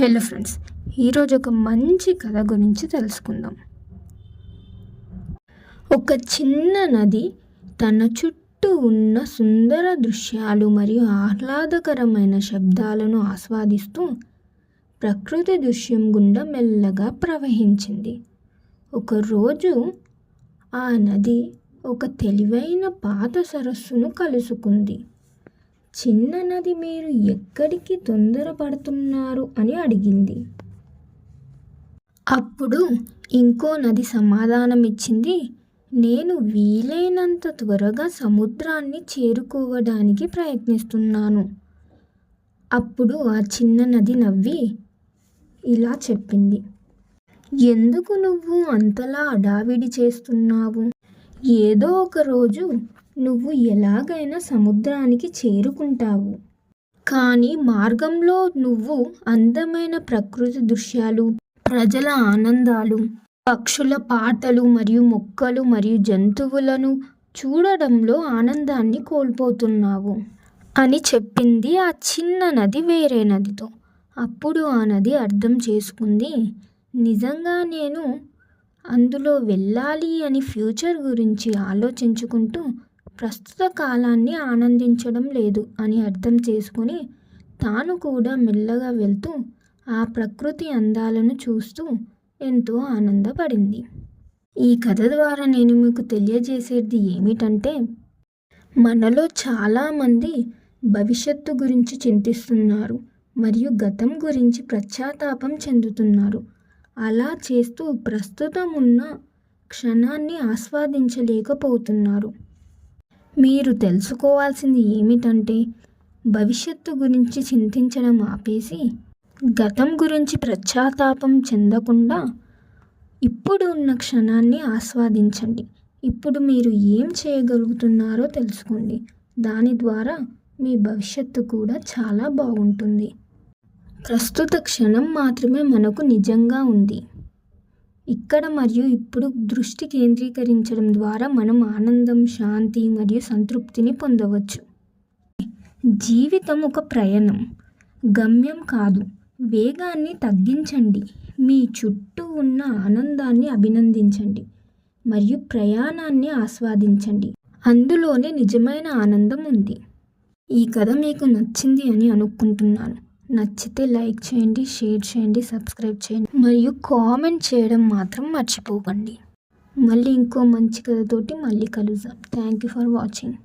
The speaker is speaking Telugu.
హలో ఫ్రెండ్స్ ఈరోజు ఒక మంచి కథ గురించి తెలుసుకుందాం. ఒక చిన్న నది తన చుట్టూ ఉన్న సుందర దృశ్యాలు మరియు ఆహ్లాదకరమైన శబ్దాలను ఆస్వాదిస్తూ ప్రకృతి దృశ్యం గుండా మెల్లగా ప్రవహించింది. ఒకరోజు ఆ నది ఒక తెలివైన పాత సరస్సును కలుసుకుంది. చిన్న నది మీరు ఎక్కడికి తొందరపడుతున్నారు అని అడిగింది. అప్పుడు ఇంకో నది సమాధానం ఇచ్చింది నేను వీలైనంత త్వరగా సముద్రాన్ని చేరుకోవడానికి ప్రయత్నిస్తున్నాను. అప్పుడు ఆ చిన్న నది నవ్వి ఇలా చెప్పింది. ఎందుకు నువ్వు అంతలా అడావిడి చేస్తున్నావు? ఏదో ఒక రోజు నువ్వు ఎలాగైనా సముద్రానికి చేరుకుంటావు. కానీ మార్గంలో నువ్వు అందమైన ప్రకృతి దృశ్యాలు ప్రజల ఆనందాలు పక్షుల పాటలు మరియు మొక్కలు మరియు జంతువులను చూడడంలో ఆనందాన్ని కోల్పోతున్నావు. అని చెప్పింది ఆ చిన్న నది వేరే నదితో. అప్పుడు ఆ నది అర్థం చేసుకుంది నిజంగా నేను అందులో వెళ్ళాలి అని ఫ్యూచర్ గురించి ఆలోచించుకుంటూ ప్రస్తుత కాలాన్ని ఆనందించడం లేదు అని అర్థం చేసుకుని తాను కూడా మెల్లగా వెళ్తూ ఆ ప్రకృతి అందాలను చూస్తూ ఎంతో ఆనందపడింది. ఈ కథ ద్వారా నేను మీకు తెలియజేసేది ఏమిటంటే మనలో చాలామంది భవిష్యత్తు గురించి చింతిస్తున్నారు మరియు గతం గురించి పశ్చాత్తాపం చెందుతున్నారు. అలా చేస్తూ ప్రస్తుతం ఉన్న క్షణాన్ని ఆస్వాదించలేకపోతున్నారు. మీరు తెలుసుకోవాల్సింది ఏమిటంటే భవిష్యత్తు గురించి చింతించడం ఆపేసి గతం గురించి పశ్చాత్తాపం చెందకుండా ఇప్పుడు ఉన్న క్షణాన్ని ఆస్వాదించండి. ఇప్పుడు మీరు ఏం చేయగలుగుతున్నారో తెలుసుకోండి. దాని ద్వారా మీ భవిష్యత్తు కూడా చాలా బాగుంటుంది. ప్రస్తుత క్షణం మాత్రమే మనకు నిజంగా ఉంది. ఇక్కడ మరియు ఇప్పుడు దృష్టి కేంద్రీకరించడం ద్వారా మనం ఆనందం శాంతి మరియు సంతృప్తిని పొందవచ్చు. జీవితం ఒక ప్రయాణం. గమ్యం కాదు. వేగాన్ని తగ్గించండి. మీ చుట్టూ ఉన్న ఆనందాన్ని అభినందించండి మరియు ప్రయాణాన్ని ఆస్వాదించండి. అందులోనే నిజమైన ఆనందం ఉంది. ఈ కథ మీకు నచ్చింది అని అనుకుంటున్నాను. నచ్చితే లైక్ చేయండి షేర్ చేయండి సబ్స్క్రైబ్ చేయండి మరియు కామెంట్ చేయడం మాత్రం మర్చిపోకండి. మళ్ళీ ఇంకో మంచి కథతోటి మళ్ళీ కలుద్దాం. Thank you for watching.